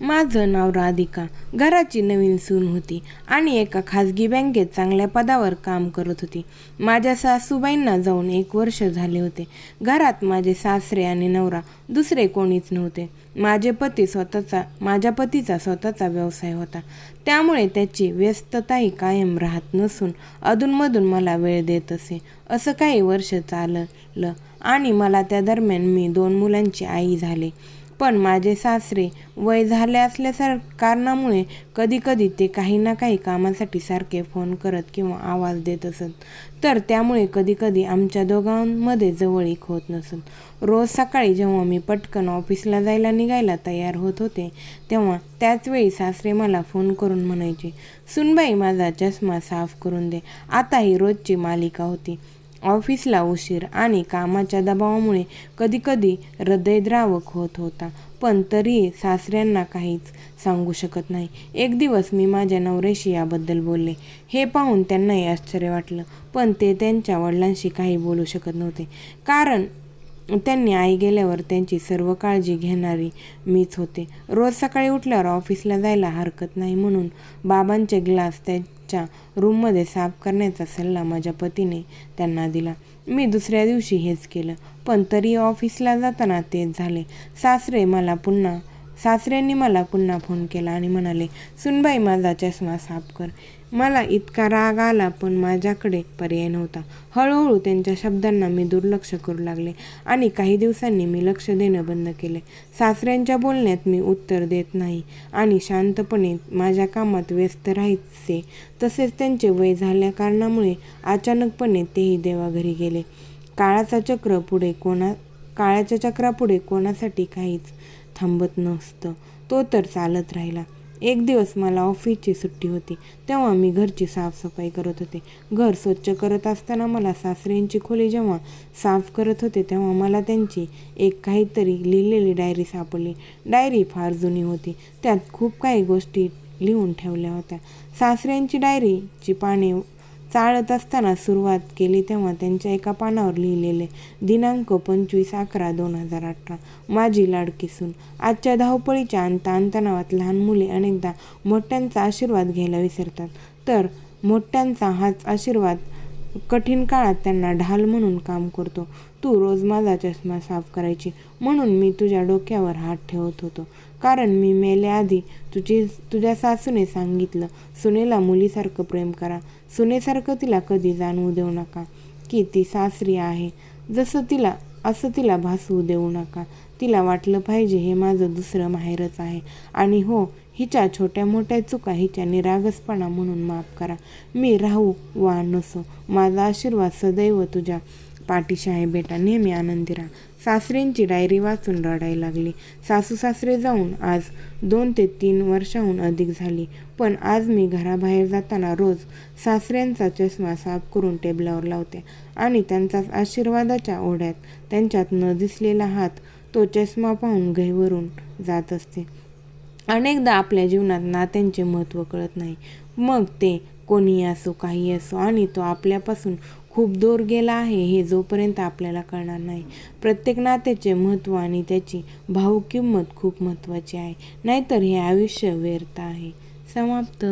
माझं नाव राधिका. घराची नवीन सून होती आणि एका खाजगी बँकेत चांगल्या पदावर काम करत होती. माझ्या सासूबाईंना जाऊन एक वर्ष झाले होते. घरात माझे सासरे आणि नवरा दुसरे कोणीच नव्हते. माझे पती स्वतःचा माझ्या पतीचा स्वतःचा व्यवसाय होता. त्यामुळे त्याची व्यस्तताही कायम राहत नसून अधूनमधून मला वेळ देत असे. असं काही वर्ष चाललं आणि मला त्या दरम्यान मी दोन मुलांची आई झाले. पण माझे सासरे वय झाले असल्यासार कारणामुळे कधीकधी ते काही ना काही कामासाठी सारखे फोन करत किंवा आवाज देत असत. तर त्यामुळे कधीकधी आमच्या दोघांमध्ये जवळीक होत नसत. रोज सकाळी जेव्हा मी पटकन ऑफिसला जायला निघायला तयार होत होते तेव्हा त्याचवेळी सासरे मला फोन करून म्हणायचे सुनबाई माझा चष्मा साफ करून दे. आता ही रोजची मालिका होती. ऑफिसला उशीर आणि कामाच्या दबावामुळे कधीकधी हृदयद्रावक होत होता. पण तरीही सासऱ्यांना काहीच सांगू शकत नाही. एक दिवस मी माझ्या नवऱ्याशी याबद्दल बोलले. हे पाहून त्यांनाही आश्चर्य वाटलं पण ते त्यांच्या वडिलांशी काही बोलू शकत नव्हते. कारण त्यांनी आई गेल्यावर त्यांची सर्व काळजी घेणारी मीच होते. रोज सकाळी उठल्यावर ऑफिसला जायला हरकत नाही म्हणून बाबांचे ग्लास त्या च्या रूममध्ये साफ करण्याचा सल्ला माझ्या पतीने त्यांना दिला. मी दुसऱ्या दिवशी हेच केलं पण तरी ऑफिसला जाताना तेच झाले. सासरे मला पुन्हा सासऱ्यांनी मला पुन्हा फोन केला आणि म्हणाले सुनबाई माझा चष्मा साफ कर. मला इतका राग आला पण माझ्याकडे पर्याय नव्हता. हळूहळू त्यांच्या शब्दांना मी दुर्लक्ष करू लागले आणि काही दिवसांनी मी लक्ष देणं बंद केले. सासऱ्यांच्या बोलण्यात मी उत्तर देत नाही आणि शांतपणे माझ्या कामात व्यस्त राहायचे. तसेच त्यांचे वय झाल्या कारणामुळे अचानकपणे तेही देवाघरी गेले. काळाचा चक्र पुढे कोणा काळाच्या चक्रापुढे कोणासाठी काहीच थांबत नसतं. तो तर चालत राहिला. एक दिवस मला ऑफिसची सुट्टी होती. तेव्हा मी घरची साफसफाई करत होते. घर स्वच्छ करत असताना मला सासऱ्यांची खोली जेव्हा साफ करत होते तेव्हा मला त्यांची एक काहीतरी लिहिलेली डायरी सापडली. डायरी फार जुनी होती. त्यात खूप काही गोष्टी लिहून ठेवल्या होत्या. सासऱ्यांची डायरीची पाने चाळत असताना सुरुवात केली तेव्हा त्यांच्या एका पानावर लिहिलेले दिनांक पंचवीस अकरा दोन हजार अठरा. माझी लाडकी सून आजच्या धावपळीच्या आणि ताणतणावात लहान मुले अनेकदा मोठ्यांचा आशीर्वाद घ्यायला विसरतात. तर मोठ्यांचा हाच आशीर्वाद कठीण काळात त्यांना ढाल म्हणून काम करतो. तू रोज माझा चष्मा साफ करायची. म्हणून मी तुझ्या डोक्यावर हात ठेवत होतो. कारण मी मेल्याआधी तुझी तुझ्या सासूने सांगितलं सुनेला मुलीसारखं प्रेम करा. सुनेसारखं तिला कधी जाणवू देऊ नका. की ती सासरी आहे. जसं तिला असं तिला भासवू देऊ नका. तिला वाटलं पाहिजे हे माझं दुसरं माहेरच आहे. आणि हो हिच्या छोट्या मोठ्या चुका हिच्या निरागसपणा म्हणून माफ करा. मी राहू वा नसो माझा आशीर्वाद सदैव तुझ्या पाठीशी आहे बेटा नेहमी आनंदी राहा. सासऱ्यांची डायरी वाचून रडायला लागली. सासू सासरे जाऊन आज दोन ते तीन वर्षाहून अधिक झाली. पण आज मी घराबाहेर जाताना रोज सासऱ्यांचा चष्मा साफ करून टेबलावर लावते आणि त्यांचा आशीर्वादाच्या ओढ्यात त्यांच्यात न दिसलेला हात तो चष्मा पाहून गहिवरून जात असते. अनेकदा आपल्या जीवनात नात्यांचे महत्त्व कळत नाही. मग ते कोणी असो काही असो आणि तो आपल्यापासून खूप दूर गेला आहे हे जोपर्यंत आपल्याला कळणार नाही. प्रत्येक नात्याचे महत्त्व आणि त्याची भावकिंमत खूप महत्त्वाची आहे. नाहीतर हे आयुष्य व्यर्थ आहे. समाप्त.